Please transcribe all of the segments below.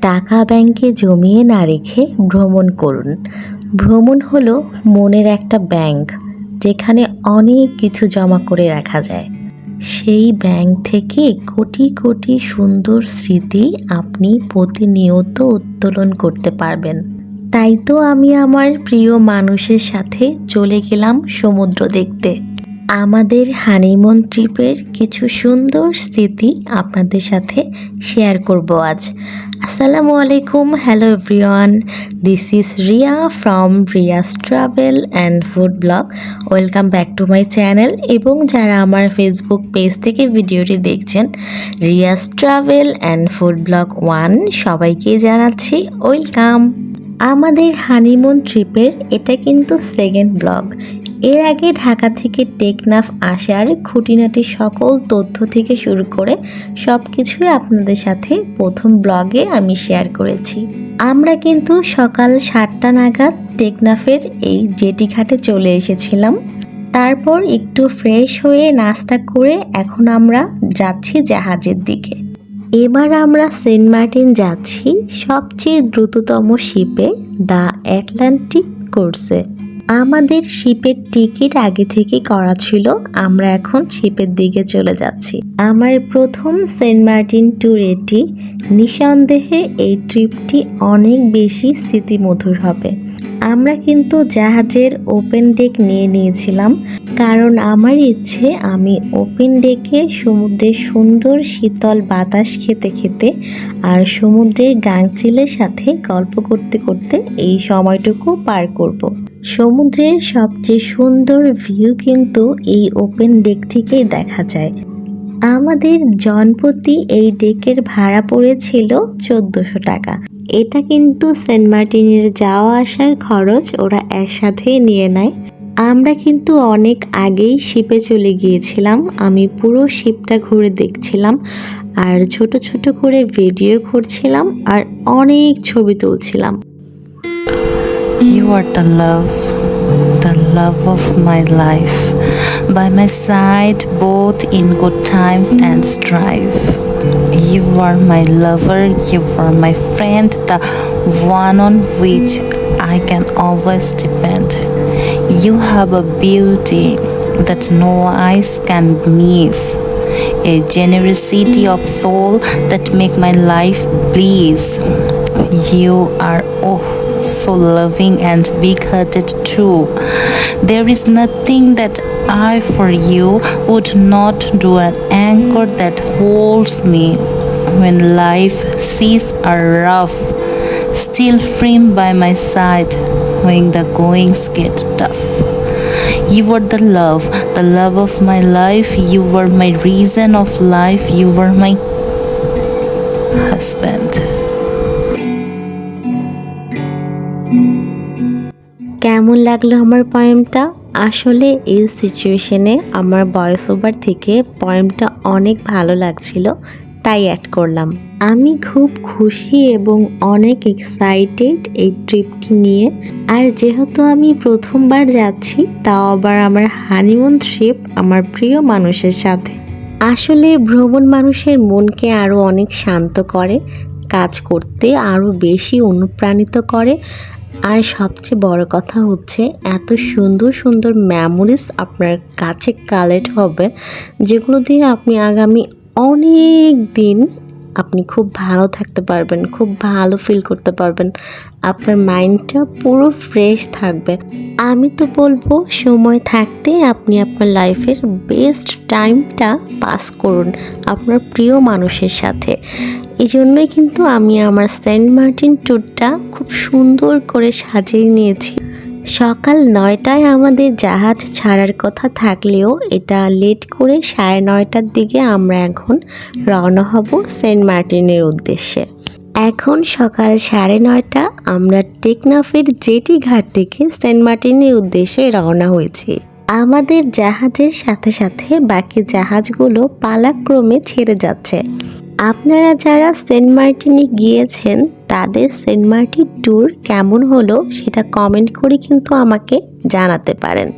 টাকা ব্যাংকে জমিয়ে না রেখে ভ্রমণ করুন। ভ্রমণ হলো মনের একটা ব্যাংক, যেখানে অনেক কিছু জমা করে রাখা যায়। সেই ব্যাংক থেকে কোটি কোটি সুন্দর স্মৃতি আপনি প্রতিনিয়ত উত্তোলন করতে পারবেন। তাই তো আমি আমার প্রিয় মানুষের সাথে চলে গেলাম সমুদ্র দেখতে। আমাদের হানিমুন ট্রিপের কিছু সুন্দর স্মৃতি আপনাদের সাথে শেয়ার করব আজ। আসসালামু আলাইকুম hello everyone this is Riya from Riya's travel and food blog welcome back to my channel এবং যারা আমার ফেসবুক পেজ থেকে ভিডিওটি দেখছেন Riya's travel and food blog one সবাইকে জানাচ্ছি ওয়েলকাম আমাদের হানিমুন ট্রিপের এটা কিন্তু সেকেন্ড ব্লগ এর আগে ঢাকা থেকে টেকনাফ আসার খুঁটিনাটি সকল তথ্য থেকে শুরু করে সব কিছুই আপনাদের সাথে প্রথম ব্লগে আমি শেয়ার করেছি। আমরা কিন্তু সকাল সাতটা নাগাদ টেকনাফের এই জেটি ঘাটে চলে এসেছিলাম। তারপর একটু ফ্রেশ হয়ে নাস্তা করে এখন আমরা যাচ্ছি জাহাজের দিকে। এবার আমরা সেন্ট মার্টিন যাচ্ছি সবচেয়ে দ্রুততম শিপে দ্য অ্যাটলান্টিক কোর্সে। আমাদের শিপের টিকিট আগে থেকে করা ছিল, আমরা এখন শিপের দিকে চলে যাচ্ছি। আমার প্রথম সেন্ট মার্টিন ট্যুর এটি। নিঃসন্দেহে এই ট্রিপটি অনেক বেশি স্মৃতিমধুর হবে। আমরা কিন্তু জাহাজের ওপেন ডেক নিয়ে নিয়েছিলাম। কারণ আমার ইচ্ছে আমি ওপেন ডেকে সমুদ্রের সুন্দর শীতল বাতাস খেতে খেতে আর সমুদ্রের গাংচিলের সাথে গল্প করতে করতে এই সময়টুকু পার করব। সমুদ্রের সবচেয়ে সুন্দর ভিউ কিন্তু এই ওপেন ডেক থেকেই দেখা যায়। আমাদের জনপ্রতি এই ডেকের ভাড়া পড়েছিল চোদ্দোশো টাকা। এটা কিন্তু সেন্ট মার্টিনের যাওয়া আসার খরচ ওরা একসাথে নিয়ে নেয়। আমরা কিন্তু অনেক আগেই শিপে চলে গিয়েছিলাম। আমি পুরো শিপটা ঘুরে দেখছিলাম আর ছোট ছোট করে ভিডিও করছিলাম আর অনেক ছবি তুলছিলাম। You are the love the love of my life by my side both in good times and strive you are my lover you are my friend the one on which I can always depend You have a beauty that no eyes can miss. A generosity of soul that make my life bliss. You are oh so loving and big-hearted too. There is nothing that I for you would not do an anchor that holds me when life seas are rough. Still firm by my side when the goings get tough. You were the love, the love of my life. You were my reason of life. You were my husband. কেমন লাগল আমার পয়েমটা আসলে এই সিচুয়েশনে আমার voice over থেকে পয়েমটা অনেক ভালো লাগছিল তাই অ্যাড করলাম। আমি খুব খুশি এবং অনেক এক্সাইটেড এই ট্রিপটি নিয়ে। আর যেহেতু আমি প্রথমবার যাচ্ছি, তাও আবার আমার হানিমুন ট্রিপ আমার প্রিয় মানুষের সাথে। আসলে ভ্রমণ মানুষের মনকে আরও অনেক শান্ত করে, কাজ করতে আরও বেশি অনুপ্রাণিত করে। আর সবচেয়ে বড় কথা হচ্ছে, এত সুন্দর সুন্দর মেমোরিজ আপনার কাছে কালেক্ট হবে, যেগুলো দিয়ে আপনি আগামী অনেক দিন আপনি খুব ভালো থাকতে পারবেন, খুব ভালো ফিল করতে পারবেন। আপনার মাইন্ডটা পুরো ফ্রেশ থাকবে। আমি তো বলব, সময় থাকতে আপনি আপনার লাইফের বেস্ট টাইমটা পাস করুন আপনার প্রিয় মানুষের সাথে। এই জন্যই কিন্তু আমি আমার সেন্ট মার্টিন ট্যুরটা খুব সুন্দর করে সাজিয়ে নিয়েছি। সকাল নয়টায় আমাদের জাহাজ ছাড়ার কথা থাকলেও এটা লেট করে সাড়ে নয়টার দিকে আমরা এখন রওনা হব সেন্ট মার্টিনের উদ্দেশ্যে। এখন সকাল সাড়ে নয়টা আমরা টেকনাফের জেটি ঘাট থেকে সেন্ট মার্টিনের উদ্দেশ্যে রওনা হয়েছি। আমাদের জাহাজের সাথে সাথে বাকি জাহাজগুলো পালাক্রমে ছেড়ে যাচ্ছে। আপনারা যারা সেন্ট মার্টিনে গিয়েছেন, তাদের সেন্ট মার্টিন ট্যুর কেমন হলো সেটা কমেন্ট করে কিন্তু আমাকে জানাতে পারেন।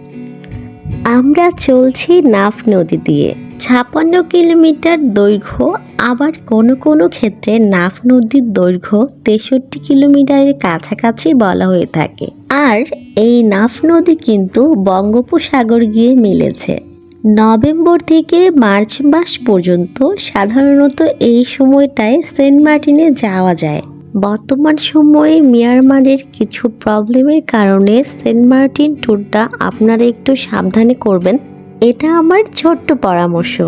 আমরা চলছি নাফ নদী দিয়ে। ছাপান্ন কিলোমিটার দৈর্ঘ্য, আবার কোনো কোনো ক্ষেত্রে নাফ নদীর দৈর্ঘ্য তেষট্টি কিলোমিটারের কাছাকাছি বলা হয়ে থাকে। আর এই নাফ নদী কিন্তু বঙ্গোপসাগর গিয়ে মিলেছে। নভেম্বর থেকে মার্চ মাস পর্যন্ত সাধারণত এই সময়টায় সেন্ট মার্টিনে যাওয়া যায়। বর্তমান সময়ে মিয়ানমারের কিছু প্রবলেমের কারণে সেন্ট মার্টিন ট্যুরটা আপনারা একটু সাবধানে করবেন। এটা আমার ছোট্ট পরামর্শ।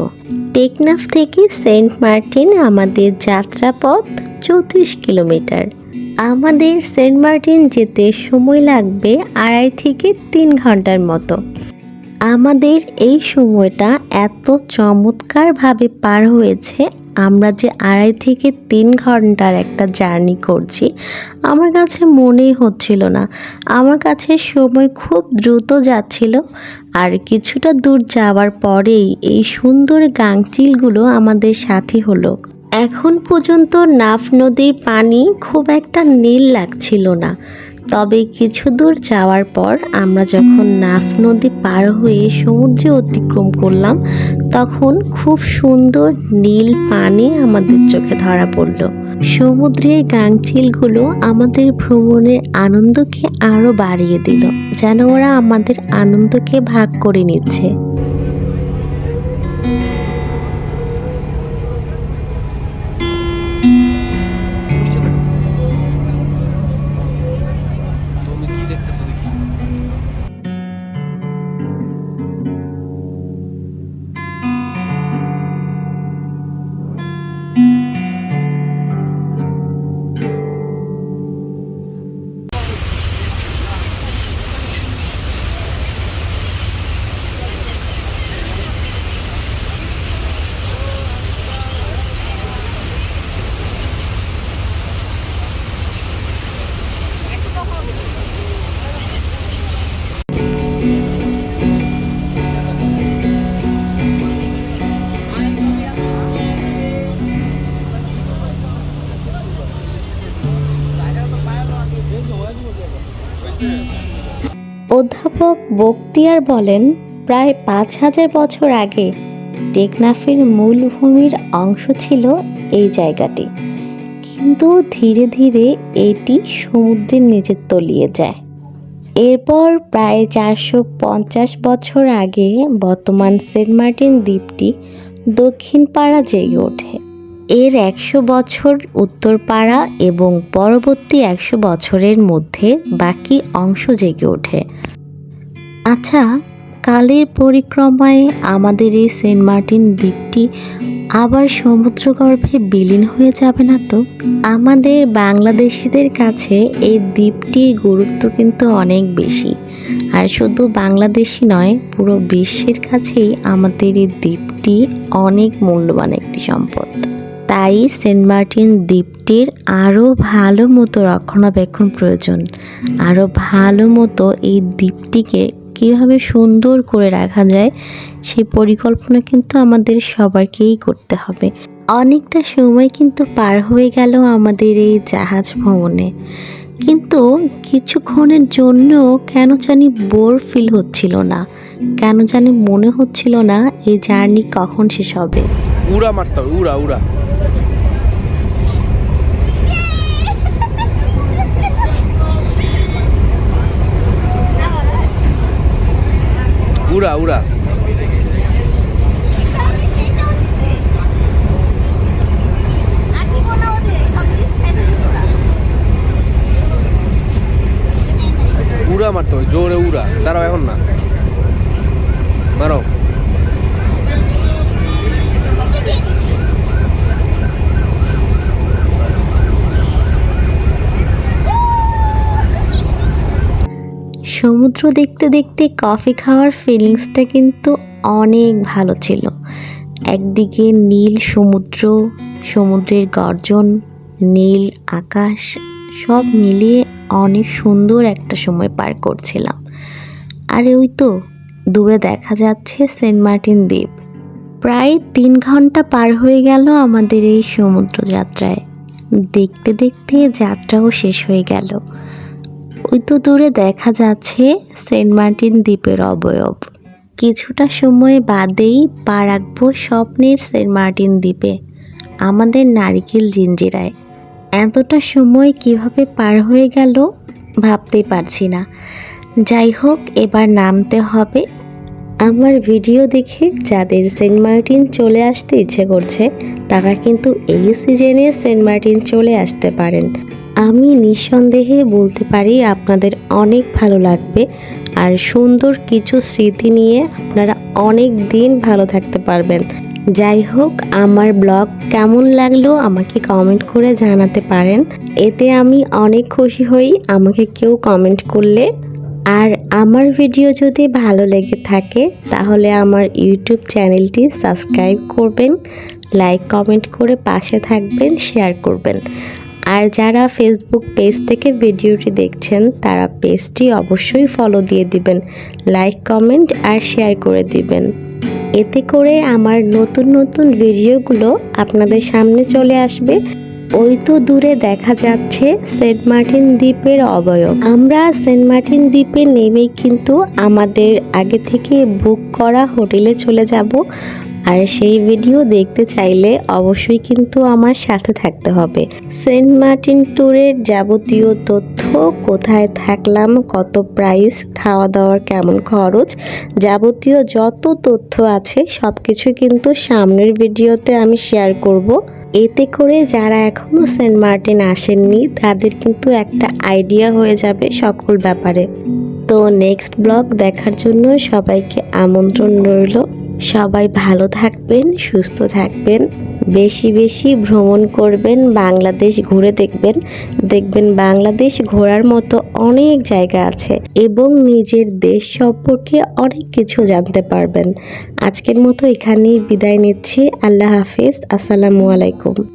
টেকনাফ থেকে সেন্ট মার্টিন আমাদের যাত্রাপথ চৌত্রিশ কিলোমিটার। আমাদের সেন্ট মার্টিন যেতে সময় লাগবে আড়াই থেকে তিন ঘণ্টার মতো। আমাদের এই সময়টা এত চমৎকারভাবে পার হয়েছে। আমরা যে আড়াই থেকে তিন ঘণ্টার একটা জার্নি করছি, আমার কাছে মনেই হচ্ছিল না। আমার কাছে সময় খুব দ্রুত যাচ্ছিল আর কিছুটা দূর যাওয়ার পরেই এই সুন্দর গাংচিলগুলো আমাদের সাথে হলো। এখন পর্যন্ত নাফ নদীর পানি খুব একটা নীল লাগছিল না। তবে কিছু দূর যাওয়ার পর আমরা যখন নাফ নদী পার হয়ে সমুদ্রে অতিক্রম করলাম, তখন খুব সুন্দর নীল পানি আমাদের চোখে ধরা পড়ল। সমুদ্রের গাংচিলগুলো আমাদের ভ্রমণের আনন্দকে আরও বাড়িয়ে দিল, যেন ওরা আমাদের আনন্দকে ভাগ করে নিচ্ছে। অধ্যাপক বক্তিয়ার বলেন, প্রায় পাঁচ হাজার বছর আগে টেকনাফের মূল ভূমির অংশ ছিল এই জায়গাটি। কিন্তু ধীরে ধীরে এটি সমুদ্রের নিচে তলিয়ে যায়। এরপর প্রায় চারশো পঞ্চাশ বছর আগে বর্তমান সেন্ট মার্টিন দ্বীপটি দক্ষিণ পাড়া জেগে ওঠে। এর একশো বছর উত্তর পাড়া এবং পরবর্তী একশো বছরের মধ্যে বাকি অংশ জেগে ওঠে। আচ্ছা কালের পরিক্রমায় আমাদের এই সেন্ট মার্টিন দ্বীপটি আবার সমুদ্রগর্ভে বিলীন হয়ে যাবে না তো? আমাদের বাংলাদেশিদের কাছে এই দ্বীপটির গুরুত্ব কিন্তু অনেক বেশি। আর শুধু বাংলাদেশি নয়, পুরো বিশ্বের কাছেই আমাদের এই দ্বীপটি অনেক মূল্যবান একটি সম্পদ। তাই সেন্ট মার্টিন দ্বীপটির আরও ভালো মতো রক্ষণাবেক্ষণ প্রয়োজন। আরও ভালো মতো এই দ্বীপটিকে কীভাবে সুন্দর করে রাখা যায়, সেই পরিকল্পনা কিন্তু আমাদের সবারকেই করতে হবে। অনেকটা সময় কিন্তু পার হয়ে গেল আমাদের এই জাহাজ ভ্রমণে। কিন্তু কিছুক্ষণের জন্য কেন জানি বোর ফিল হচ্ছিল না। কেন জানি মনে হচ্ছিল না, এই জার্নি কখন শেষ হবে। উড়া মারতে হবে, উড়া উড়া। উড়া উড়া। উড়া মারতে হবে জোরে উড়া। দাঁড়াও এখন না। মারো। সমুদ্র দেখতে দেখতে কফি খাওয়ার ফিলিংসটা কিন্তু অনেক ভালো ছিল। একদিকে নীল সমুদ্র, সমুদ্রের গর্জন, নীল আকাশ, সব মিলিয়ে অনেক সুন্দর একটা সময় পার করছিলাম। আর ওই তো, দূরে দেখা যাচ্ছে সেন্ট মার্টিন দ্বীপ। প্রায় তিন ঘণ্টা পার হয়ে গেল আমাদের এই সমুদ্র যাত্রায়। দেখতে দেখতে যাত্রাও শেষ হয়ে গেল। তো দূরে দেখা যাচ্ছে সেন্ট মার্টিন দ্বীপের অবয়ব। কিছুটা সময় বাদেই পা রাখব স্বপ্নের সেন্ট মার্টিন দ্বীপে, আমাদের নারিকেল জিঞ্জিরায়। এতটা সময় কীভাবে পার হয়ে গেল ভাবতেই পারছি না। যাই হোক, এবার নামতে হবে। আমার ভিডিও দেখে যাদের সেন্ট মার্টিন চলে আসতে ইচ্ছে করছে, তারা কিন্তু এই সিজনে সেন্ট মার্টিন চলে আসতে পারেন। আমি নিঃসন্দেহে বলতে পারি আপনাদের অনেক ভালো লাগবে আর সুন্দর কিছু স্মৃতি নিয়ে আপনারা অনেক দিন ভালো থাকতে পারবেন। যাই হোক, আমার ব্লগ কেমন লাগল আমাকে কমেন্ট করে জানাতে পারেন। এতে আমি অনেক খুশি হই আমাকে কেউ কমেন্ট করলে। আর আমার ভিডিও যদি ভালো লেগে থাকে, তাহলে আমার ইউটিউব চ্যানেলটি সাবস্ক্রাইব করবেন, লাইক, কমেন্ট করে পাশে থাকবেন, শেয়ার করবেন। আর যারা ফেসবুক পেজ থেকে ভিডিওটি দেখছেন, তারা পেজটি অবশ্যই ফলো দিয়ে দিবেন লাইক কমেন্ট আর শেয়ার করে দিবেন। এতে করে আমার নতুন নতুন ভিডিওগুলো আপনাদের সামনে চলে আসবে। ওই তো দূরে দেখা যাচ্ছে সেন্ট মার্টিন দ্বীপের অবয়ব। আমরা সেন্ট মার্টিন দ্বীপে নেমেই কিন্তু আমাদের আগে থেকে বুক করা হোটেলে চলে যাব। আর সেই ভিডিও দেখতে চাইলে অবশ্যই কিন্তু আমার সাথে থাকতে হবে। সেন্ট মার্টিন ট্যুরের যাবতীয় তথ্য, কোথায় থাকলাম, কত প্রাইস খাওয়া দাওয়ার কেমন খরচ, যাবতীয় যত তথ্য আছে সব কিছু কিন্তু সামনের ভিডিওতে আমি শেয়ার করব। এতে করে যারা এখনও সেন্ট মার্টিন আসেননি, তাদের কিন্তু একটা আইডিয়া হয়ে যাবে সকল ব্যাপারে। তো নেক্সট ব্লগ দেখার জন্য সবাইকে আমন্ত্রণ রইল। সবাই ভালো থাকবেন, সুস্থ থাকবেন, বেশি বেশি ভ্রমণ করবেন, বাংলাদেশ ঘুরে দেখবেন দেখবেন বাংলাদেশ ঘোরার মতো অনেক জায়গা আছে এবং নিজের দেশ সম্পর্কে অনেক কিছু জানতে পারবেন। আজকের মতো এখানেই বিদায় নিচ্ছি, আল্লাহ হাফিজ, আসসালামু আলাইকুম।